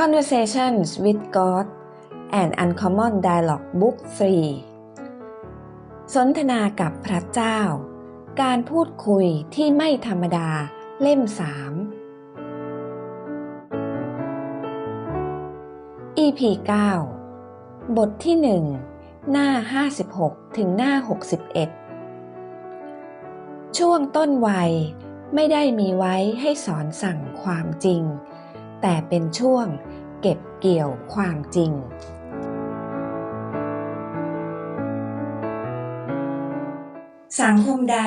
Conversations with God and Uncommon Dialogue Book 3 สนทนากับพระเจ้า การพูดคุยที่ไม่ธรรมดาเล่ม 3 EP 9 บทที่ 1 หน้า 56 ถึงหน้า 61 ช่วงต้นวัยไม่ได้มีไว้ให้สอนสั่งความจริง แต่เป็นช่วงเก็บเกี่ยวความจริง สังคมใด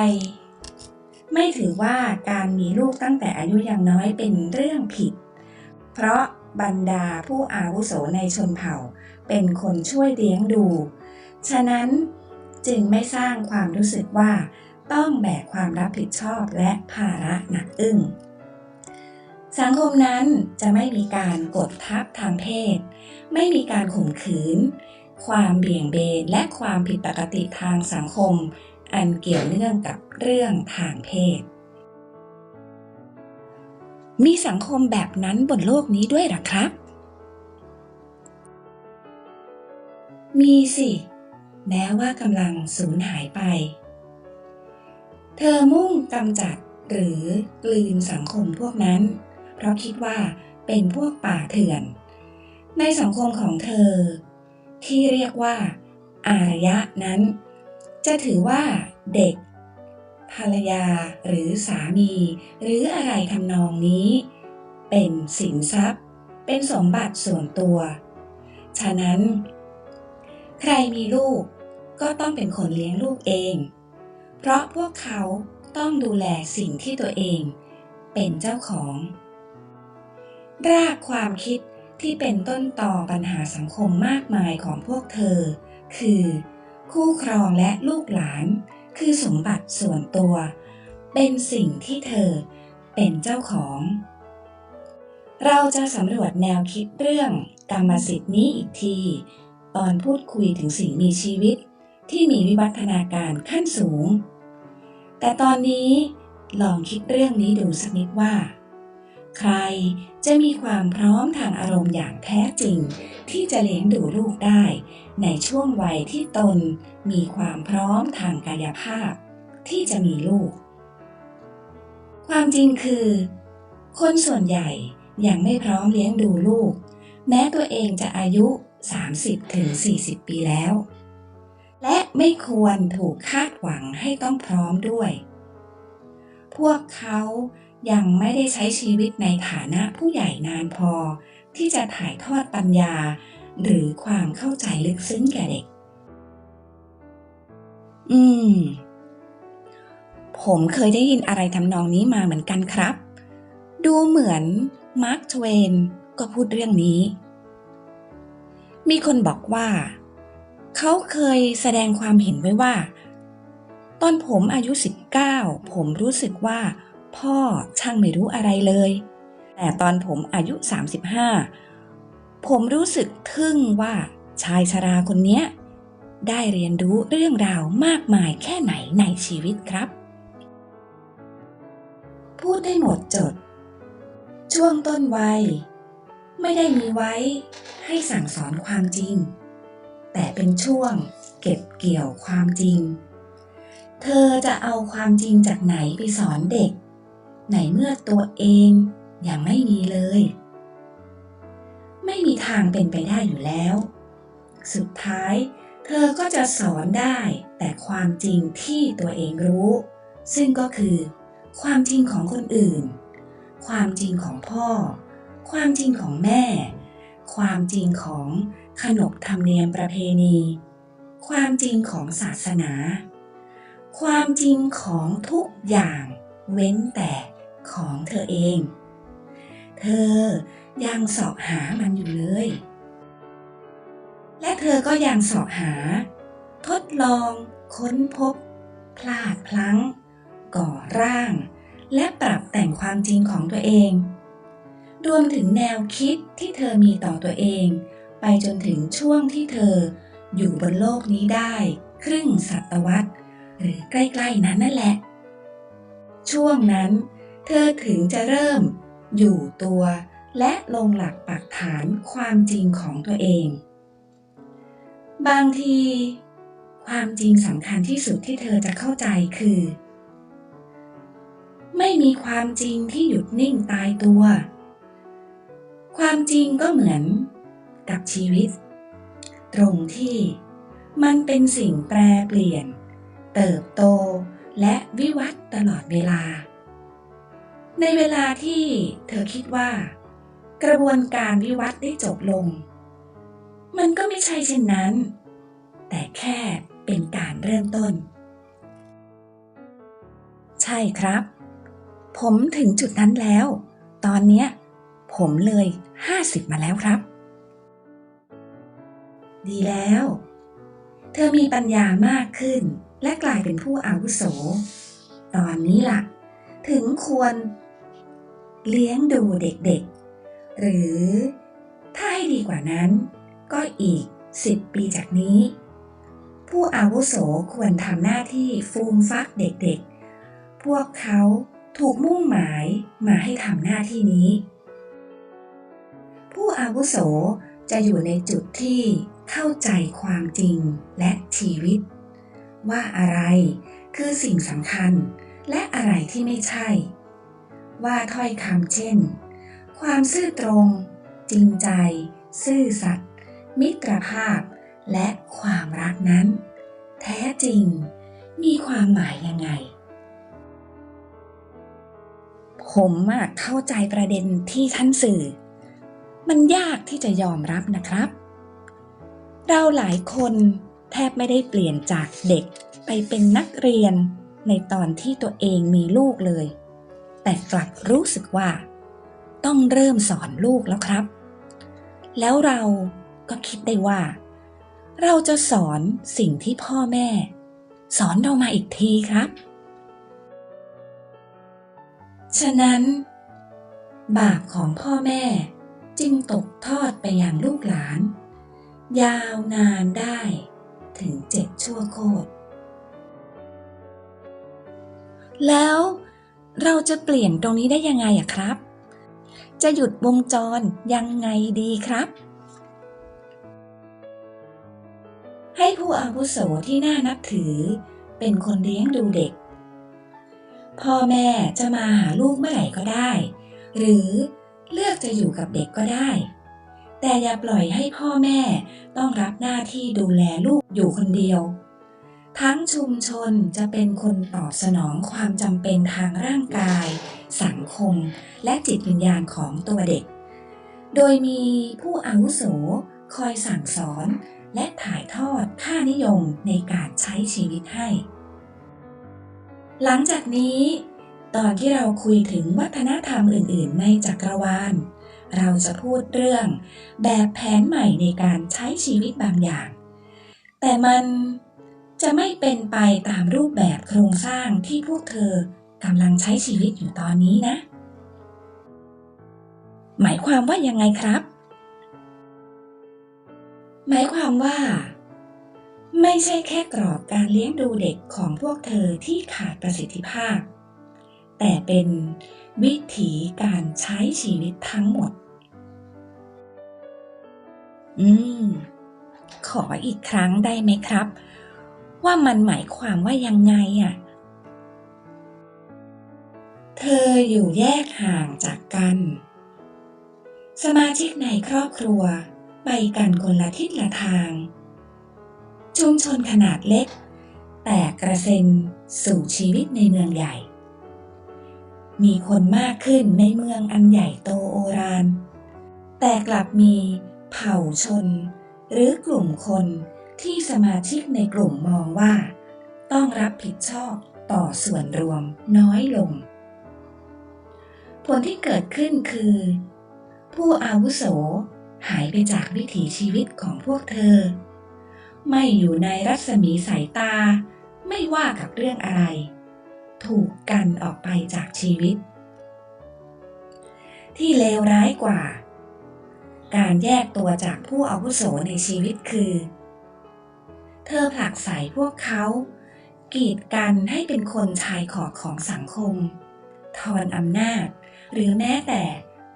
ไม่ถือว่าการมีลูกตั้งแต่อายุยังน้อยเป็นเรื่องผิด เพราะบรรดาผู้อาวุโสในชนเผ่าเป็นคนช่วยเลี้ยงดู ฉะนั้นจึงไม่สร้างความรู้สึกว่าต้องแบกความรับผิดชอบและภาระหนักอึ้ง สังคมนั้นจะไม่มีการกดทับทางเพศ ไม่มีการข่มขืน ความเบี่ยงเบนและความผิดปกติทางสังคม อันเกี่ยวเนื่องกับเรื่องทางเพศ มีสังคมแบบนั้นบนโลกนี้ด้วยหรอครับ มีสิ แม้ว่ากำลังสูญหายไป เธอมุ่งกำจัดหรือกลืนสังคมพวกนั้น เพราะคิดว่าเป็นพวกป่าเถื่อน ในสังคมของเธอ ที่เรียกว่า อารยะนั้น จะถือว่าเด็ก ภรรยาหรือสามี หรืออะไรทำนองนี้ เป็นสินทรัพย์ เป็นสมบัติส่วนตัว ฉะนั้น ใครมีลูกก็ต้องเป็นคนเลี้ยงลูกเอง เพราะพวกเขาต้องดูแลสิ่งที่ตัวเอง เป็นเจ้าของ รากความคิดที่เป็นต้นต่อปัญหาสังคมมากมายของพวกเธอ คือ คู่ครองและลูกหลาน คือสมบัติส่วนตัว เป็นสิ่งที่เธอเป็นเจ้าของ เราจะสำรวจแนวคิดเรื่องกรรมสิทธิ์นี้อีกที ตอนพูดคุยถึงสิ่งมีชีวิต ที่มีวิวัฒนาการขั้นสูง แต่ตอนนี้ลองคิดเรื่องนี้ดูสักนิดว่า ใคร จะมีความพร้อมทางอารมณ์อย่างแท้จริง ที่จะเลี้ยงดูลูกได้ ในช่วงวัยที่ตนมีความพร้อมทางกายภาพ ที่จะมีลูก ความจริงคือ คนส่วนใหญ่ยังไม่พร้อมเลี้ยงดูลูก แม้ตัวเองจะอายุ 30-40ปีแล้ว และไม่ควรถูกคาดหวังให้ต้องพร้อมด้วย พวกเขา ยังไม่ได้ใช้ชีวิตในฐานะผู้ใหญ่นานพอ ที่จะถ่ายทอดปัญญา หรือความเข้าใจลึกซึ้งแก่เด็ก อืม ผมเคยได้ยินอะไรทำนองนี้มาเหมือนกันครับ ดูเหมือนมาร์คทเวนก็พูดเรื่องนี้ มีคนบอกว่า เขาเคยแสดงความเห็นไว้ว่า ตอนผมอายุ 19 ผมรู้สึกว่า พ่อช่างไม่รู้อะไรเลย แต่ตอนผมอายุ 35 ผมรู้สึกทึ่งว่าชายชราคนนี้ได้เรียนรู้เรื่องราวมากมายแค่ไหนในชีวิตครับ พูดได้หมดจด ช่วงต้นวัย ไม่ได้มีไว้ให้สั่งสอนความจริง แต่เป็นช่วงเก็บเกี่ยวความจริง เธอจะเอาความจริงจากไหนไปสอนเด็ก ไหนเมื่อตัวเองยังไม่มีเลย ไม่มีทางเป็นไปได้อยู่แล้ว สุดท้ายเธอก็จะสอนได้แต่ความจริงที่ตัวเองรู้ ซึ่งก็คือ ความจริงของคนอื่น ความจริงของพ่อ ความจริงของแม่ ความจริงของขนบธรรมเนียมประเพณี ความจริงของศาสนา ความจริงของทุกอย่างเว้นแต่ ของเธอเอง เธอยังสาะหามันอยู่เลย และเธอก็ยังสาะหา ทดลอง ค้นพบ พลาดพลั้ง ก่อร่าง และปรับแต่งความจริงของตัวเอง รวมถึงแนวคิดที่เธอมีต่อตัวเอง ไปจนถึงช่วงที่เธออยู่บนโลกนี้ได้ ครึ่งศตวรรษ หรือใกล้ ๆ นั้นนั่นแหละ ช่วงนั้นเเธอถึงจะเริ่มอยู่ตัวและลงหลักปักฐานความจริงของตัวเอง บางที ความจริงสำคัญที่สุดที่เธอจะเข้าใจคือ ไม่มีความจริงที่หยุดนิ่งตายตัว ความจริงก็เหมือนกับชีวิต ตรงที่มันเป็นสิ่งแปรเปลี่ยน เติบโตและวิวัฒน์ตลอดเวลา ในเวลาที่เธอคิดว่า กระบวนการวิวัฒน์ได้จบลง มันก็ไม่ใช่เช่นนั้น แต่แค่เป็นการเริ่มต้น ใช่ครับ ผมถึงจุดนั้นแล้ว ตอนเนี้ย ผมเลย50มาแล้วครับ ดีแล้ว เธอมีปัญญามากขึ้นและกลายเป็นผู้อาวุโส ตอนนี้ล่ะ ถึงควร เลี้ยงดูเด็กๆ หรือถ้าให้ดีกว่านั้นก็อีก 10 ปีจากนี้ ผู้อาวุโสควรทำหน้าที่ฟูมฟักเด็กๆ พวกเขาถูกมุ่งหมายมาให้ทำหน้าที่นี้ ผู้อาวุโสจะอยู่ในจุดที่เข้าใจความจริงและชีวิต ว่าอะไรคือสิ่งสำคัญและอะไรที่ไม่ใช่ ว่าถ้อยคำเช่น ความซื่อตรง จริงใจ ซื่อสัตย์มิตรภาพ และความรักนั้น แท้จริง มีความหมายยังไง ผมเข้าใจประเด็นที่ท่านสื่อ มันยากที่จะยอมรับนะครับ เราหลายคนแทบไม่ได้เปลี่ยนจากเด็กไปเป็นนักเรียนในตอนที่ตัวเองมีลูกเลย แต่กลับรู้สึกว่า ต้องเริ่มสอนลูกแล้วครับ แล้วเราก็คิดได้ว่า เราจะสอนสิ่งที่พ่อแม่ สอนเรามาอีกทีครับ ฉะนั้น บาปของพ่อแม่จึงตกทอดไปอยังลูกหลาน ยาวนานได้ถึงเจ็ดชั่วโคตรแล้ว เราจะเปลี่ยนตรงนี้ได้ยังไงอะครับ จะหยุดวงจรยังไงดีครับ ให้ผู้อาวุโสที่น่านับถือ เป็นคนเลี้ยงดูเด็ก พ่อแม่จะมาหาลูกเมื่อไหร่ก็ได้ หรือเลือกจะอยู่กับเด็กก็ได้ แต่อย่าปล่อยให้พ่อแม่ต้องรับหน้าที่ดูแลลูกอยู่คนเดียว ทั้งชุมชนจะเป็นคนตอบสนองความจำเป็นทางร่างกาย สังคม และจิตวิญญาณของตัวเด็ก โดยมีผู้อาวุโสคอยสั่งสอน และถ่ายทอดค่านิยมในการใช้ชีวิตให้ หลังจากนี้ ตอนที่เราคุยถึงวัฒนธรรมอื่น ๆ ในจักรวาล เราจะพูดเรื่องแบบแผนใหม่ในการใช้ชีวิตบางอย่าง แต่มัน จะไม่เป็นไปตามรูปแบบโครงสร้างที่พวกเธอกำลังใช้ชีวิตอยู่ตอนนี้นะ หมายความว่ายังไงครับ หมายความว่า ไม่ใช่แค่กรอบการเลี้ยงดูเด็กของพวกเธอที่ขาดประสิทธิภาพ แต่เป็นวิถีการใช้ชีวิตทั้งหมด อืม ขออีกครั้งได้ไหมครับ ว่ามันหมายความว่ายังไงอะ เธออยู่แยกห่างจากกัน สมาชิกในครอบครัว ไปกันคนละทิศละทาง ชุมชนขนาดเล็ก แต่กระเซ็นสู่ชีวิตในเมืองใหญ่ มีคนมากขึ้นในเมืองอันใหญ่โตโอรานแต่กลับมีเผ่าชน หรือกลุ่มคน ที่สมาชิกในกลุ่มมองว่า ต้องรับผิดชอบต่อส่วนรวมน้อยลง ผลที่เกิดขึ้นคือ ผู้อาวุโสหายไปจากวิถีชีวิตของพวกเธอ ไม่อยู่ในรัศมีสายตา ไม่ว่ากับเรื่องอะไร ถูกกันออกไปจากชีวิต ที่เลวร้ายกว่า การแยกตัวจากผู้อาวุโสในชีวิตคือ เธอผลักใส่พวกเขากีดกันให้เป็นคนชายขอบของสังคม ทอนอำนาจ หรือแม้แต่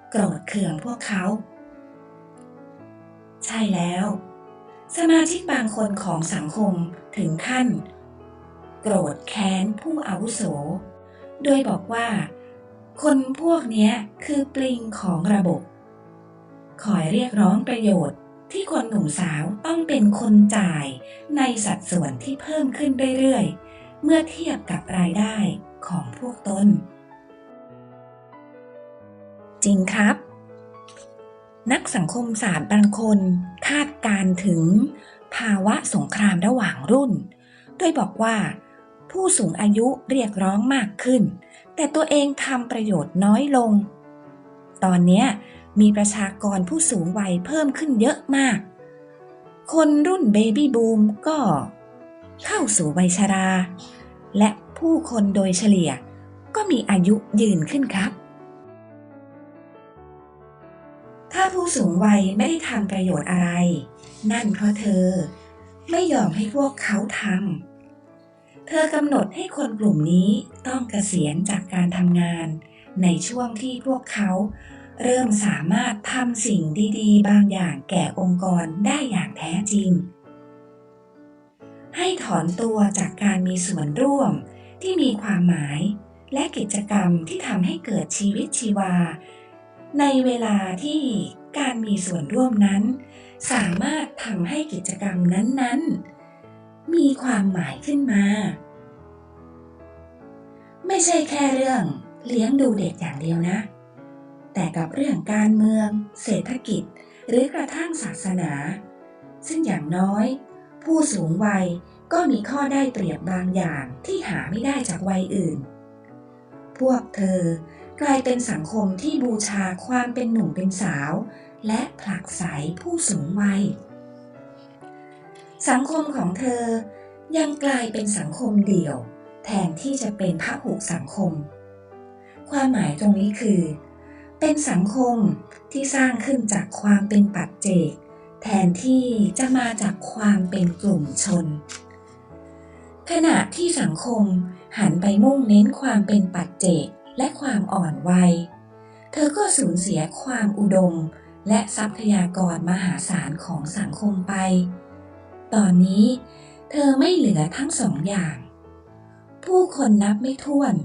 โกรธเคืองพวกเขา ใช่แล้ว สมาชิกบางคนของสังคมถึงขั้น โกรธแค้นผู้อาวุโส โดยบอกว่า คนพวกนี้คือปลิงของระบบ คอยเรียกร้องประโยชน์ ที่คนหนุ่มสาวต้องเป็นคนจ่าย ในสัดส่วนที่เพิ่มขึ้นเรื่อยๆ เมื่อเทียบกับรายได้ของพวกตน จริงครับ นักสังคมศาสตร์บางคนคาดการถึง ภาวะสงครามระหว่างรุ่น โดยบอกว่า ผู้สูงอายุเรียกร้องมากขึ้น แต่ตัวเองทำประโยชน์น้อยลง ตอนนี้ มีประชากรผู้สูงวัยเพิ่มขึ้นเยอะมาก คนรุ่นเบบี้บูมก็เข้าสู่วัยชรา และผู้คนโดยเฉลี่ยก็มีอายุยืนขึ้นครับ ถ้าผู้สูงวัยไม่ได้ทำประโยชน์อะไร นั่นเพราะเธอ ไม่ยอมให้พวกเขาทำ เธอกำหนดให้คนกลุ่มนี้ต้องเกษียณจากการทำงาน ในช่วงที่พวกเขา เริ่มสามารถทำสิ่งดีๆ บางอย่างแก่องค์กรได้อย่างแท้จริง ให้ถอนตัวจากการมีส่วนร่วมที่มีความหมาย และกิจกรรมที่ทำให้เกิดชีวิตชีวา ในเวลาที่การมีส่วนร่วมนั้น สามารถทำให้กิจกรรมนั้นๆ มีความหมายขึ้นมา ไม่ใช่แค่เรื่องเลี้ยงดูเด็กอย่างเดียวนะ แต่กับเรื่องการเมือง เศรษฐกิจ หรือกระทั่งศาสนา ซึ่งอย่างน้อย ผู้สูงวัยก็มีข้อได้เปรียบบางอย่างที่หาไม่ได้จากวัยอื่น พวกเธอกลายเป็นสังคมที่บูชาความเป็นหนุ่มเป็นสาว และผลักไสผู้สูงวัย สังคมของเธอยังกลายเป็นสังคมเดี่ยว แทนที่จะเป็นพหุสังคม ความหมายตรงนี้คือ เป็นสังคมที่สร้างขึ้นจากความเป็นปัจเจก แทนที่จะมาจากความเป็นกลุ่มชน ขณะที่สังคมหันไปมุ่งเน้นความเป็นปัจเจกและความอ่อนวัย เธอก็สูญเสียความอุดม และทรัพยากรมหาศาลของสังคมไป ตอนนี้เธอไม่เหลือทั้งสองอย่าง ผู้คนนับไม่ถ้วน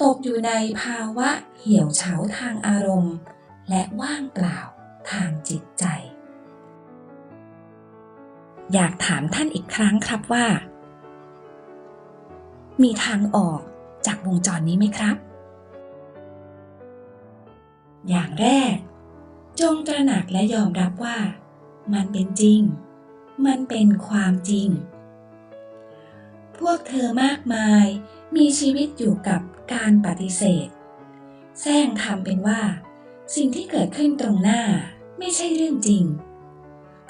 ตกอยู่ในภาวะเหี่ยวเฉาทางอารมณ์ และว่างเปล่าทางจิตใจ อยากถามท่านอีกครั้งครับว่า มีทางออกจากวงจรนี้ไหมครับ อย่างแรก จงตระหนักและยอมรับว่า มันเป็นจริง มันเป็นความจริง พวกเธอมากมาย มีชีวิตอยู่กับการปฏิเสธแซงทำเป็นว่า สิ่งที่เกิดขึ้นตรงหน้าไม่ใช่เรื่องจริง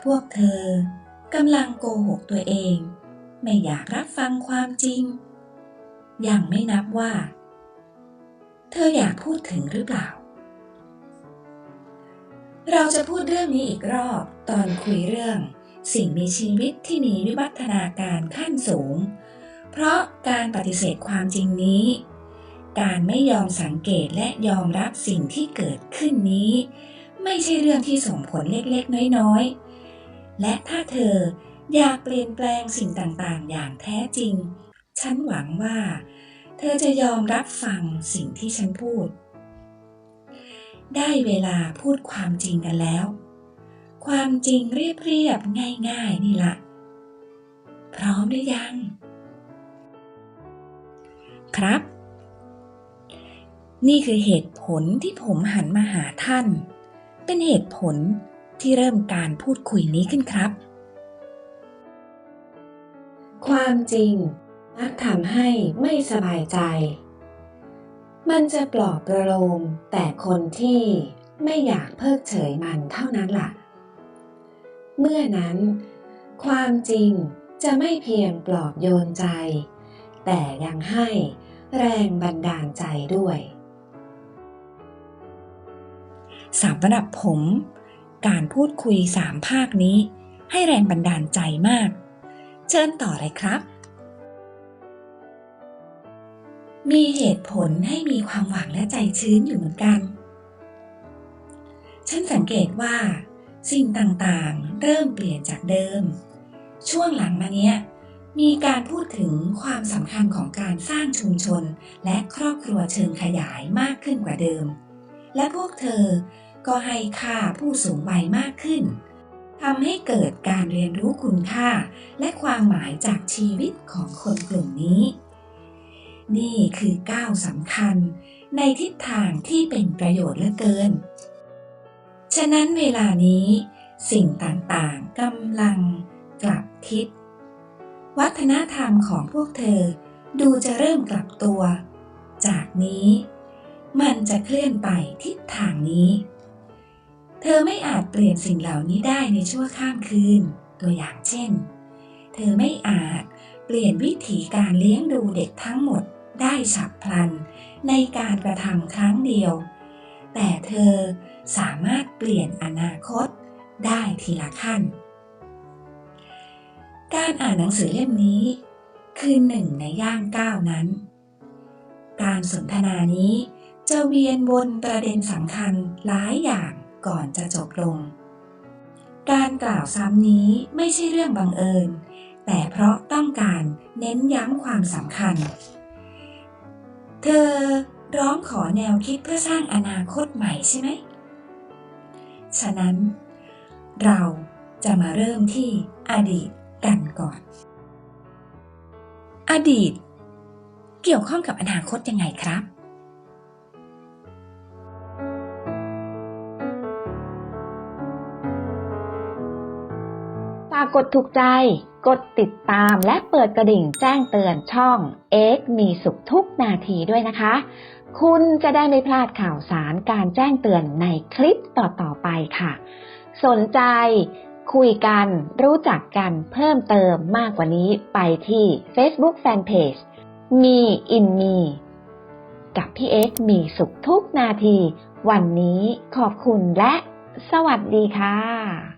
พวกเธอกำลังโกหกตัวเอง ไม่อยากรับฟังความจริง ยังไม่นับว่า เธออยากพูดถึงหรือเปล่า เราจะพูดเรื่องนี้อีกรอบตอนคุยเรื่อง สิ่งมีชีวิตที่มีวิวัฒนาการขั้นสูง เพราะการปฏิเสธความจริงนี้ การไม่ยอมสังเกตและยอมรับสิ่งที่เกิดขึ้นนี้ ไม่ใช่เรื่องที่ส่งผลเล็กๆ น้อยๆ และถ้าเธออยากเปลี่ยนแปลงสิ่งต่างๆ อย่างแท้จริง ฉันหวังว่า เธอจะยอมรับฟังสิ่งที่ฉันพูด ได้เวลาพูดความจริงกันแล้ว ความจริงเรียบๆ ง่าย ๆ นี่ละ พร้อมหรือยัง ครับ นี่คือเหตุผลที่ผมหันมาหาท่าน เป็นเหตุผลที่เริ่มการพูดคุยนี้ขึ้นครับ ความจริงมักทำให้ไม่สบายใจ มันจะปลอบประโลมแต่คนที่ไม่อยากเพิกเฉยมันเท่านั้นล่ะ เมื่อนั้น ความจริงจะไม่เพียงปลอบโยนใจ แต่ยังให้ แรงบันดาลใจด้วยสำหรับผม การพูดคุยสามภาคนี้ ให้แรงบันดาลใจมาก เชิญต่อเลยครับ มีเหตุผลให้มีความหวังและใจชื้นอยู่เหมือนกัน ฉันสังเกตว่า สิ่งต่างๆ เริ่มเปลี่ยนจากเดิม ช่วงหลังมาเนี้ย มีการพูดถึงความสำคัญของการสร้างชุมชน และครอบครัวเชิงขยายมากขึ้นกว่าเดิม และพวกเธอก็ให้ค่าผู้สูงวัยมากขึ้นทำให้เกิดการเรียนรู้คุณค่า และความหมายจากชีวิตของคนกลุ่มนี้ นี่คือก้าวสำคัญในทิศทางที่เป็นประโยชน์เหลือเกิน ฉะนั้นเวลานี้ สิ่งต่างๆกำลังกลับทิศ วัฒนธรรมของพวกเธอ ดูจะเริ่มกลับตัว จากนี้ มันจะเคลื่อนไปทิศทางนี้ เธอไม่อาจเปลี่ยนสิ่งเหล่านี้ได้ในชั่วข้ามคืน ตัวอย่างเช่น เธอไม่อาจเปลี่ยนวิธีการเลี้ยงดูเด็กทั้งหมดได้ฉับพลันในการกระทำครั้งเดียว แต่เธอสามารถเปลี่ยนอนาคตได้ทีละขั้น การอ่านหนังสือเล่มนี้ คือหนึ่งในย่างก้าวนั้น การสนทนานี้จะเวียนวนประเด็นสำคัญหลายอย่างก่อนจะจบลง การกล่าวซ้ำนี้ไม่ใช่เรื่องบังเอิญ แต่เพราะต้องการเน้นย้ำความสำคัญ เธอร้องขอแนวคิดเพื่อสร้างอนาคตใหม่ใช่ไหม ฉะนั้น เราจะมาเริ่มที่อดีต กันก่อน อดีต เกี่ยวข้องกับอนาคตยังไงครับฝากกดถูกใจ กดติดตามและเปิดกระดิ่งแจ้งเตือนช่อง X มีสุขทุกนาทีด้วยนะคะ คุณจะได้ไม่พลาดข่าวสารการแจ้งเตือนในคลิปต่อๆไปค่ะ สนใจ คุยกันรู้จักกันเพิ่มเติมมากกว่านี้ไปที่ Facebook Fanpage มีอินมี กับพี่เอ็กมีสุขทุกนาที วันนี้ขอบคุณและสวัสดีค่ะ